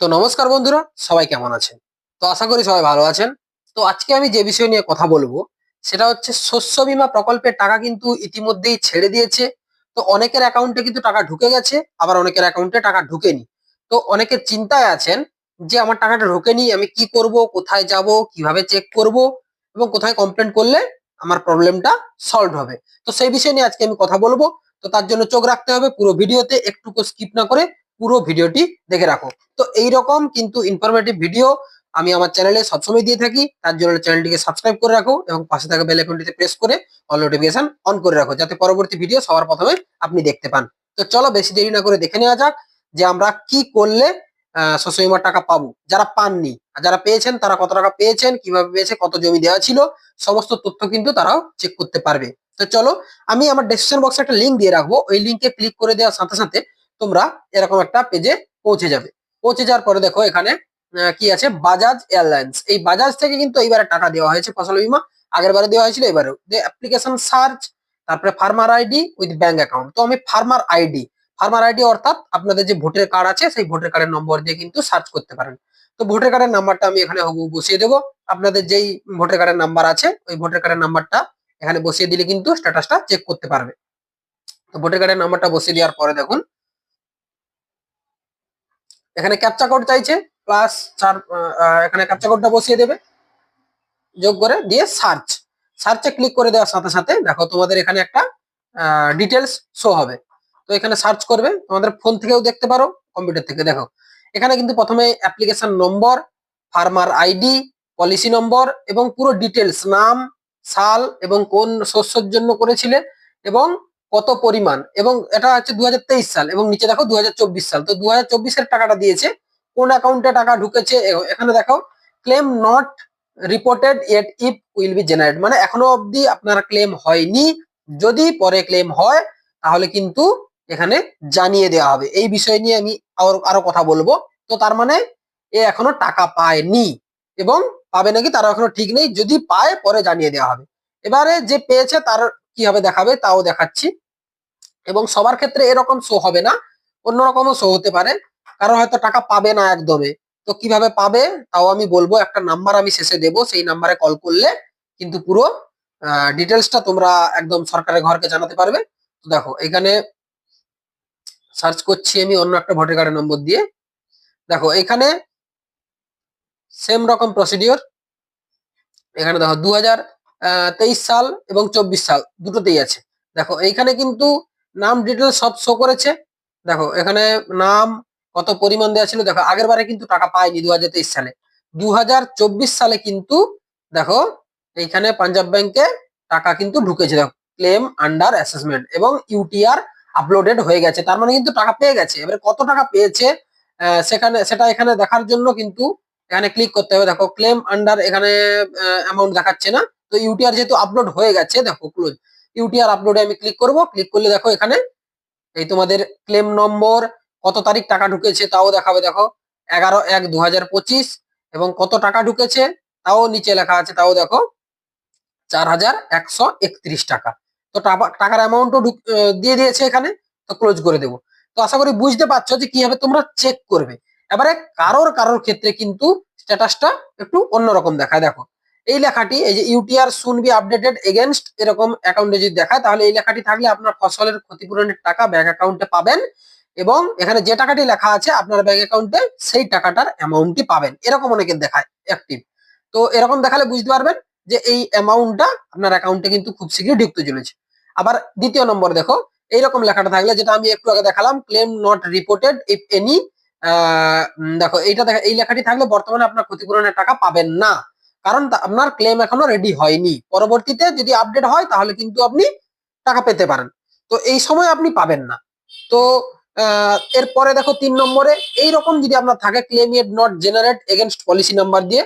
তো নমস্কার বন্ধুরা, সবাই কেমন আছেন? তো আশা করি সবাই ভালো আছেন। তো আজকে আমি যে বিষয় নিয়ে কথা বলব, সেটা হচ্ছে শস্য বীমা প্রকল্পের টাকা কিন্তু ইতিমধ্যেই ছেড়ে দিয়েছে। তো অনেকের অ্যাকাউন্টে কিন্তু টাকা ঢুকে গেছে, আবার অনেকের অ্যাকাউন্টে টাকা ঢুকেনি। তো অনেকে চিন্তায় আছেন যে, আমার টাকাটা ঢোকেনি, আমি কি করব, কোথায় যাব, কীভাবে চেক করব এবং কোথায় কমপ্লেন করলে আমার প্রবলেমটা সলভ হবে? তো সেই বিষয় নিয়ে আজকে আমি কথা বলব। তো তার জন্য চোখ রাখতে হবে, পুরো ভিডিওতে একটুকু স্কিপ না করে পুরো ভিডিওটি দেখে রাখো। তো এইরকম কিন্তু ইনফরমেটিভ ভিডিও আমি আমার চ্যানেলে সবসময় দিয়ে থাকি। তার জন্য চ্যানেলটিকে সাবস্ক্রাইব করে রাখো এবং পাশে থাকা বেল আইকনটিতে প্রেস করে অল নোটিফিকেশন অন করে রাখো, যাতে পরবর্তী ভিডিও সবার প্রথমে আপনি দেখতে পান। তো চলো বেশি দেরি না করে দেখে নেওয়া যাক যে আমরা কি করলে শস্য বিমার টাকা পাবো। যারা পাননি, আর যারা পেয়েছেন, তারা কত টাকা পেয়েছেন, কীভাবে পেয়েছে, কত জমি দেওয়া ছিল, সমস্ত তথ্য কিন্তু তারাও চেক করতে পারবে। তো চলো, আমি আমার ডেসক্রিপশন বক্সে একটা লিঙ্ক দিয়ে রাখব। ওই লিঙ্কে ক্লিক করে দেওয়ার সাথে সাথে তোমরা এরকম একটা পেজে পৌঁছে যাবে। পৌঁছে যাওয়ার পরে দেখো এখানে কি আছে? বাজাজ এয়ারলাইন্স এই বাজাজ থেকে কিন্তু এইবারে টাকা দেওয়া হয়েছে ফসল বীমা। আগের বারে দেওয়া হয়েছিল এবারেও অ্যাপ্লিকেশন সার্চ তারপরে farmer ID with bank account তো আমি ফার্মার আইডি ফার্মার আইডি অর্থাৎ আপনাদের যে ভোটার কার্ড আছে, সেই ভোটার কার্ডের নম্বর দিয়ে কিন্তু সার্চ করতে পারেন। তো ভোটার কার্ডের নাম্বারটা আমি এখানে বসিয়ে দেবো। আপনাদের যেই ভোটার কার্ডের নাম্বার আছে, ওই ভোটার কার্ডের নাম্বারটা এখানে বসিয়ে দিলে কিন্তু স্ট্যাটাসটা চেক করতে পারবে। তো ভোটার কার্ডের নাম্বারটা বসিয়ে দেওয়ার পরে দেখুন এখানে ক্যাপচা কোড চাইছে প্লাস চার এখানে ক্যাপচা কোডটা বসিয়ে দেবে। যোগ করে দিয়ে সার্চ সার্চে ক্লিক করে দেওয়ার সাথে সাথে দেখো তোমাদের এখানে একটা ডিটেলস শো হবে। তো এখানে সার্চ করবে, তোমাদের ফোন থেকেও দেখতে পারো কম্পিউটার থেকে দেখো। এখানে কিন্তু প্রথমে application number farmer ID policy number এবং পুরো ডিটেলস নাম, সাল এবং কোন শস্যের জন্য করেছিলে এবং কত পরিমাণ? এবং এটা হচ্ছে দু হাজার তেইশ সাল এবং নিচে দেখো দুই হাজার চব্বিশ সাল। তো দু এর টাকাটা দিয়েছে। কোন অ্যাকাউন্টে টাকা ঢুকেছে? এখানে দেখো claim not reported at if will be generate মানে এখনও অবধি আপনার ক্লেম হয়নি। যদি পরে ক্লেম হয়, তাহলে কিন্তু এখানে জানিয়ে দেওয়া হবে। এই বিষয় নিয়ে আমি আরও কথা বলব। তো তার মানে এ এখনও টাকা পায়নি এবং পাবে নাকি তারা এখনও ঠিক নেই। যদি পায়, পরে জানিয়ে দেওয়া হবে। এবারে যে পেয়েছে, তার কীভাবে দেখাবে? তাও দেখাচ্ছি। এবং সবার ক্ষেত্রে এরকম শো হবে না, অন্যরকমও শো হতে পারে। কারণ হয়তো টাকা পাবে না একদমে। তো কীভাবে পাবে, তাও আমি বলব, একটা নাম্বার আমি শেষে দেবো, সেই নাম্বারে কল করলে কিন্তু পুরো ডিটেলসটা তোমরা একদম সরকারের ঘরকে জানাতে পারবে। তো দেখো, এখানে সার্চ করছি আমি অন্য একটা ভোটার কার্ডের নম্বর দিয়ে। দেখো, এখানে সেম রকম প্রসিডিওর এখানে দেখো দু সাল এবং চব্বিশ সাল, দুটোতেই আছে। দেখো, এইখানে কিন্তু নাম ডিটেল সব শো করেছে। দেখো, এখানে নাম কত পরিমাণ দেওয়া ছিল, দেখো, আগের বারে কিন্তু টাকা পায়নি দুহাজার তেইশ সালে। দুহাজার চব্বিশ সালে কিন্তু, দেখো, এইখানে পাঞ্জাব ব্যাংকে টাকা কিন্তু ঢুকেছে, দেখো ক্লেম আন্ডার অ্যাসেসমেন্ট এবং ইউটিআর আপলোডেড হয়ে গেছে। তার মানে কিন্তু টাকা পেয়ে গেছে। এবারে কত টাকা পেয়েছে সেখানে, সেটা এখানে দেখার জন্য কিন্তু এখানে ক্লিক করতে হবে। দেখো ক্লেম আন্ডার এখানে অ্যামাউন্ট দেখাচ্ছে না। তো ইউটিআর যেহেতু আপলোড হয়ে গেছে, দেখো ক্লোজ ইউটিআর আপলোডে আমি ক্লিক করব। ক্লিক করলে দেখো এখানে এই তোমাদের ক্লেম নম্বর কত তারিখ টাকা ঢুকেছে তাও দেখাবে। দেখো, এগারো এক দু এবং কত টাকা ঢুকেছে তাও নিচে লেখা আছে। তাও দেখো, চার হাজার একশো একত্রিশ টাকা। তো টাকার অ্যামাউন্টও দিয়ে দিয়েছে এখানে, তো ক্লোজ করে দেবো। তো আশা করি বুঝতে পারছ যে কীভাবে তোমরা চেক করবে। এবারে কারোর কারোর ক্ষেত্রে কিন্তু স্ট্যাটাসটা একটু অন্যরকম দেখায়। দেখো এই লেখাটি এই যে ইউটিআর শুন বি আপডেটেড এগেনস্ট এরকম অ্যাকাউন্টে যদি দেখায়, তাহলে এই লেখাটি থাকলে আপনার ফসলের ক্ষতিপূরণের টাকা ব্যাংক অ্যাকাউন্টে পাবেন এবং এখানে যে টাকাটি লেখা আছে, আপনার ব্যাংক অ্যাকাউন্টে সেই টাকাটার অ্যামাউন্টটি পাবেন। এরকম অনেকে দেখায় অ্যাক্টিভ তো এরকম দেখালে বুঝতে পারবেন যে এই অ্যামাউন্টটা আপনার অ্যাকাউন্টে কিন্তু খুব শীঘ্রই ঢুকতে চলেছে। আবার দ্বিতীয় নম্বর দেখো, এইরকম লেখাটা থাকলে যেটা আমি একটু আগে দেখালাম claim not reported if any দেখো, এইটা দেখা, এই লেখাটি থাকলে বর্তমানে আপনার ক্ষতিপূরণের টাকা পাবেন না। কারণ আপনার ক্লেম এখনও রেডি হয়নি। পরবর্তীতে যদি আপডেট হয়, তাহলে কিন্তু আপনি টাকা পেতে পারেন। তো এই সময় আপনি পাবেন না। তো এরপরে দেখো তিন নম্বরে, এইরকম যদি আপনার থাকে claim yet not generate against policy number দিয়ে,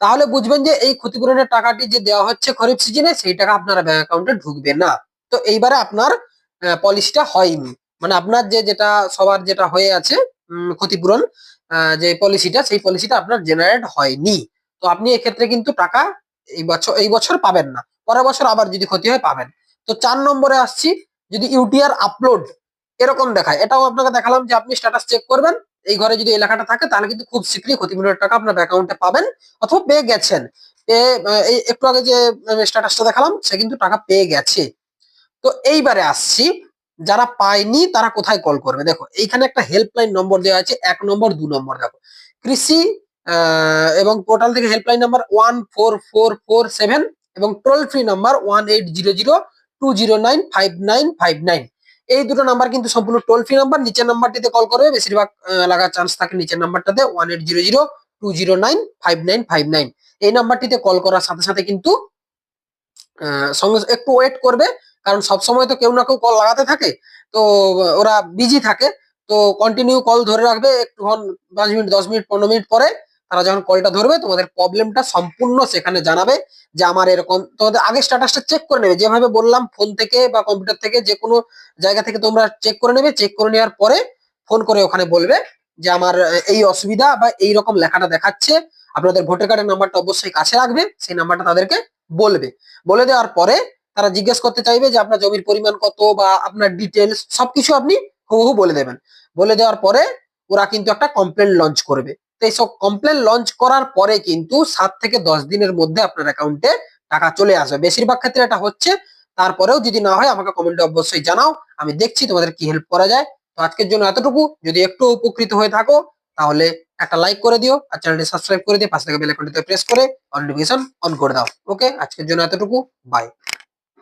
তাহলে বুঝবেন যে এই ক্ষতিপূরণের টাকাটি যে দেওয়া হচ্ছে খরিফ সিজনে সেই টাকা আপনার ব্যাংক অ্যাকাউন্টে ঢুকবে না। তো এইবারে আপনার পলিসিটা হয়নি। মানে আপনার যে যেটা, সবার যেটা হয়ে আছে ক্ষতিপূরণ যে পলিসিটা সেই পলিসিটা আপনার জেনারেট হয়নি। তো আপনি এক্ষেত্রে কিন্তু টাকা এই বছর এই বছর পাবেন না। পরের বছর আবার যদি ক্ষতি হয়, পাবেন। তো চার নম্বরে আসছি, যদি ইউটিআর আপলোড এরকম দেখায়, এটাও আপনাকে দেখালাম যে আপনি স্ট্যাটাস চেক করবেন, এই ঘরে যদি এলাকাটা থাকে, তাহলে কিন্তু খুব শীঘ্রই ক্ষতিপূরণের টাকা আপনার অ্যাকাউন্টে পাবেন অথবা পেয়ে গেছেন। একটু আগে যে স্ট্যাটাসটা দেখালাম, সে কিন্তু টাকা পেয়ে গেছে। তো এইবারে আসছি, যারা পায়নি, তারা কোথায় কল করবে? দেখো, এইখানে একটা হেল্পলাইন নম্বর দেওয়া আছে, এক নম্বর, দু নম্বর, দেখো। কৃষি এবং পোর্টাল থেকে helpline number one four four four seven এবং toll free number one eight zero zero two zero nine five nine five nine এই দুটো নাম্বার কিন্তু সম্পূর্ণ টোল ফ্রি নাম্বার নিচের নাম্বারটিতে কল করবে বেশিরভাগ লাগার চান্স থাকে নিচের নাম্বারটাতে one eight zero zero two zero nine five nine five nine এই নাম্বারটিতে কল করার সাথে সাথে কিন্তু একটু ওয়েট করবে, কারণ সব সময় তো কেউ না কেউ কল লাগাতে থাকে, তো ওরা বিজি থাকে, তো কন্টিনিউ কল ধরে রাখবে, একটুক্ষণ পাঁচ মিনিট, দশ মিনিট, পনেরো মিনিট পরে তারা যখন কলটা ধরবে, তোমাদের প্রবলেমটা সম্পূর্ণ সেখানে জানাবে যে আমার এরকম, তোমাদের আগে স্ট্যাটাসটা চেক করে নেবে। যেভাবে বললাম ফোন থেকে বা কম্পিউটার থেকে যে কোনো জায়গা থেকে তোমরা চেক করে নেবে। চেক করে নেওয়ার পরে ফোন করে ওখানে বলবে যে আমার এই অসুবিধা বা এই রকম লেখাটা দেখাচ্ছে। আপনাদের ভোটার কার্ডের নাম্বারটা অবশ্যই কাছে রাখবে। সেই নাম্বারটা তাদেরকে বলবে। বলে দেওয়ার পরে তারা জিজ্ঞেস করতে চাইবে যে আপনার জমির পরিমাণ কত বা আপনার ডিটেলস সবকিছু আপনি হুবহু বলে দেবেন। বলে দেওয়ার পরে ওরা কিন্তু একটা কমপ্লেন লঞ্চ করবে। তো এইসব কমপ্লেন লঞ্চ করার পরে কিন্তু সাত থেকে দশ দিনের মধ্যে আপনার অ্যাকাউন্টে টাকা চলে আসবে। বেশিরভাগ ক্ষেত্রে এটা হচ্ছে, তারপরেও যদি না হয় আমাকে কমেন্টে অবশ্যই জানাও, আমি দেখছি তোমাদের কি হেল্প করা যায়। তো আজকের জন্য এতটুকু। যদি একটু উপকৃত হয়ে থাকো, তাহলে একটা লাইক করে দিও আর চ্যানেলটি সাবস্ক্রাইব করে দিয়ে পাশে থেকে বেল প্রেস করে নোটিফিকেশন অন করে দাও। ওকে আজকের জন্য এতটুকু। বাই